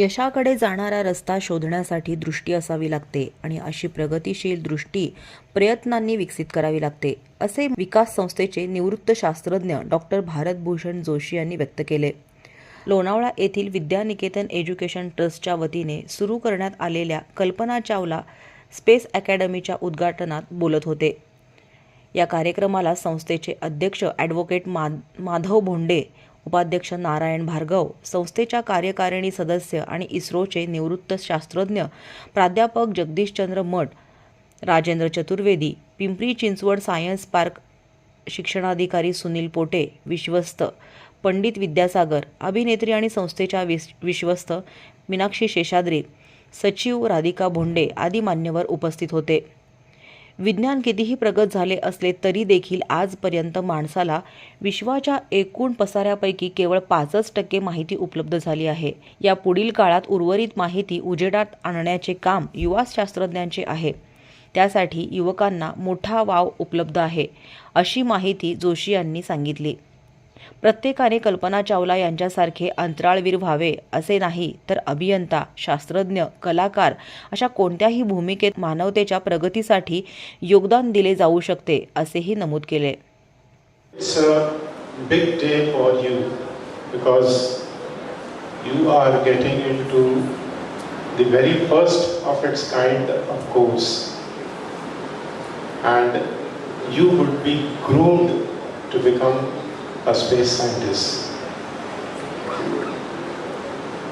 यशाकडे जाणारा रस्ता शोधण्यासाठी दृष्टी असावी लागते आणि अशी प्रगतिशील दृष्टी प्रयत्नांनी विकसित करावी लागते असे विकास संस्थेचे निवृत्त शास्त्रज्ञ डॉक्टर भारतभूषण जोशी यांनी व्यक्त केले. लोणावळा येथील विद्यानिकेतन एज्युकेशन ट्रस्टच्या वतीने सुरू करण्यात आलेल्या कल्पना चावला स्पेस अकॅडमीच्या उद्घाटनात बोलत होते. या कार्यक्रमाला संस्थेचे अध्यक्ष ॲडव्होकेट मा माधव भोंडे उपाध्यक्ष नारायण भार्गव संस्थेच्या कार्यकारिणी सदस्य आणि इस्रोचे निवृत्त शास्त्रज्ञ प्राध्यापक जगदीशचंद्र मठ राजेंद्र चतुर्वेदी पिंपरी चिंचवड सायन्स पार्क शिक्षणाधिकारी सुनील पोटे विश्वस्त पंडित विद्यासागर अभिनेत्री आणि संस्थेच्या विस विश्वस्त मीनाक्षी शेषाद्री सचिव राधिका भोंडे आदी मान्यवर उपस्थित होते. विज्ञान कितीही प्रगत झाले असले तरी देखील आजपर्यंत माणसाला विश्वाच्या एकूण पसाऱ्यापैकी केवळ पाचच टक्के माहिती उपलब्ध झाली आहे. या पुढील काळात उर्वरित माहिती उजेडात आणण्याचे काम युवा शास्त्रज्ञांचे आहे. त्यासाठी युवकांना मोठा वाव उपलब्ध आहे अशी माहिती जोशी यांनी सांगितली. प्रत्येकाने कल्पना चावला यांच्यासारखे अंतराळवीर व्हावे असे नाही तर अभियंता शास्त्रज्ञ कलाकार अशा कोणत्याही भूमिकेत मानवतेच्या प्रगतीसाठी योगदान दिले जाऊ शकते असेही नमूद केले. To become a space scientist.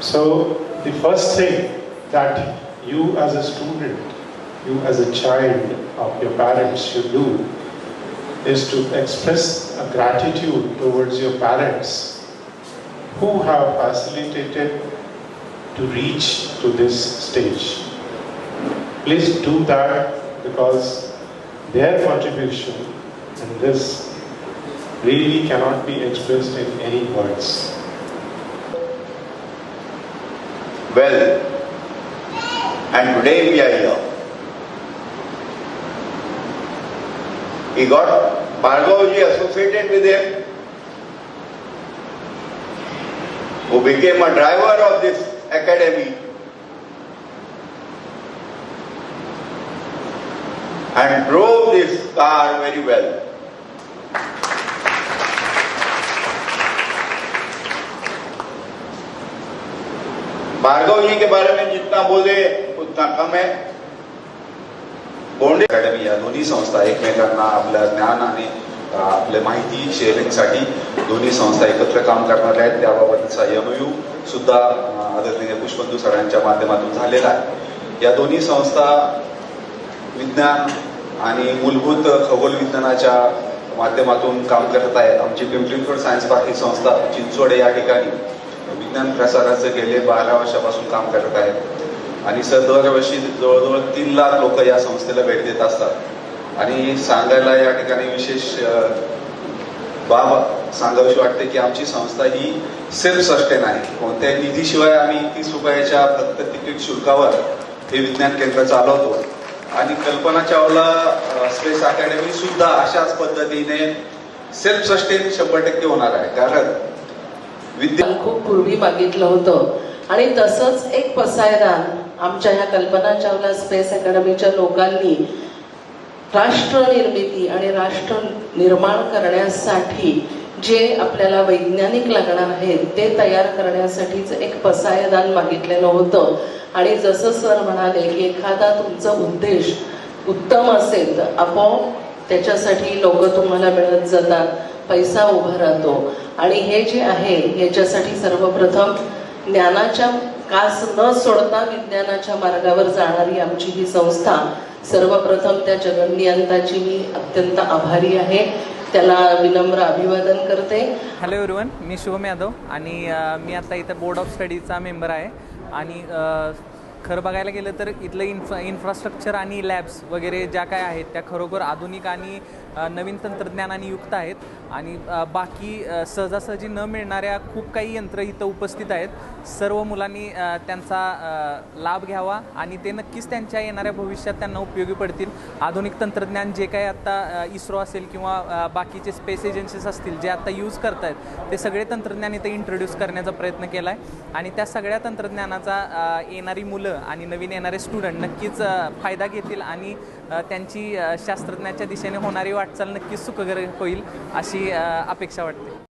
So, the first thing that you as a student, you as a child of your parents should do is to express a gratitude towards your parents who have facilitated to reach to this stage. Please do that because their contribution in this really cannot be expressed in any words. Well, and today we are here. He got Bhargavji associated with him, who became a driver of this academy. And drove this car very well. Bhargava जी के बारे में जितना बोले उतना कम है। Bonde academy या दोन्ही संस्था एकमेकांना आपलं ज्ञान आणि अ, आपल्या माहिती शेअरिंगसाठी दोन्ही संस्था एकत्र काम करणार आहेत. त्याबाबतचा एमयू सुद्धा आदरणीय पुष्पंदू सरांच्या माध्यमातून झालेला आहे. या दोन्ही संस्था विज्ञान आणि मूलभूत खगोल विज्ञानाच्या माध्यमातून काम करत आहेत. आमची पिंपरी चिंचवड सायन्स पार्क ही संस्था चिंचवड या ठिकाणी विज्ञान प्रसाराचं गेले बारा वर्षापासून काम करत आहेत. आणि सर दरवर्षी जवळजवळ तीन लाख लोक या संस्थेला भेट देत असतात. आणि सांगायला या ठिकाणी विशेष बाब सांगावीशी वाटते की आमची संस्था ही सेल्फ सस्टेन आहे. कोणत्याही निधीशिवाय आम्ही तीस रुपयाच्या फक्त तिकीट शुल्कावर हे विज्ञान केंद्र चालवतो. आणि कल्पना चावला स्पेस अकॅडमी सुद्धा अशाच पद्धतीने सेल्फ सस्टेन शंभर टक्के होणार आहे. कारण खूप पूर्वी मागितलं होतं. आणि तसंच एक पसायदान आमच्या ह्या कल्पना चावला स्पेस अकॅडमीच्या लोकांनी राष्ट्र निर्मिती आणि राष्ट्र निर्माण करण्यासाठी जे आपल्याला वैज्ञानिक लागणार आहेत ते तयार करण्यासाठीच एक पसायदान मागितलेलं होतं. आणि जसं सर म्हणाले की एखादा तुमचा उद्देश उत्तम असेल तर आपोआप त्याच्यासाठी लोक तुम्हाला मिळत जातात पैसा उभा राहतो. आणि हे जे आहे याच्यासाठी सर्वप्रथम ज्ञानाच्या कास न सोडता विज्ञानाच्या मार्गावर जाणारी आमची ही संस्था सर्वप्रथम त्या जगन्नियंताची मी अत्यंत आभारी आहे. त्याला विनम्र अभिवादन करते. हॅलो एवरीवन मी शुभम यादव आणि मी आता इथं बोर्ड ऑफ स्टडीचा मेंबर आहे. आणि खरं बघायला गेलं तर इथलं इन्फ्रा इन्फ्रास्ट्रक्चर आणि लॅब्स वगैरे ज्या काय आहेत त्या खरोखर आधुनिक आणि नवीन तंत्रज्ञानाने युक्त आहेत. आणि बाकी सहजासहजी न मिळणाऱ्या खूप काही यंत्र इथं उपस्थित आहेत. सर्व मुलांनी त्यांचा लाभ घ्यावा आणि ते नक्कीच त्यांच्या येणाऱ्या भविष्यात त्यांना उपयोगी पडतील. आधुनिक तंत्रज्ञान जे काही आत्ता इस्रो असेल किंवा बाकीचे स्पेस एजन्सीज असतील जे आत्ता यूज करत आहेत ते सगळे तंत्रज्ञान इथं इंट्रोड्यूस करण्याचा प्रयत्न केला आहे आणि त्या सगळ्या तंत्रज्ञानाचा येणारी मुलं आणि नवीन येणारे स्टुडंट नक्कीच फायदा घेतील आणि त्यांची शास्त्रज्ञाच्या दिशेने होणारी वाटचाल नक्कीच सुखकर होईल अशी अपेक्षा वाटते.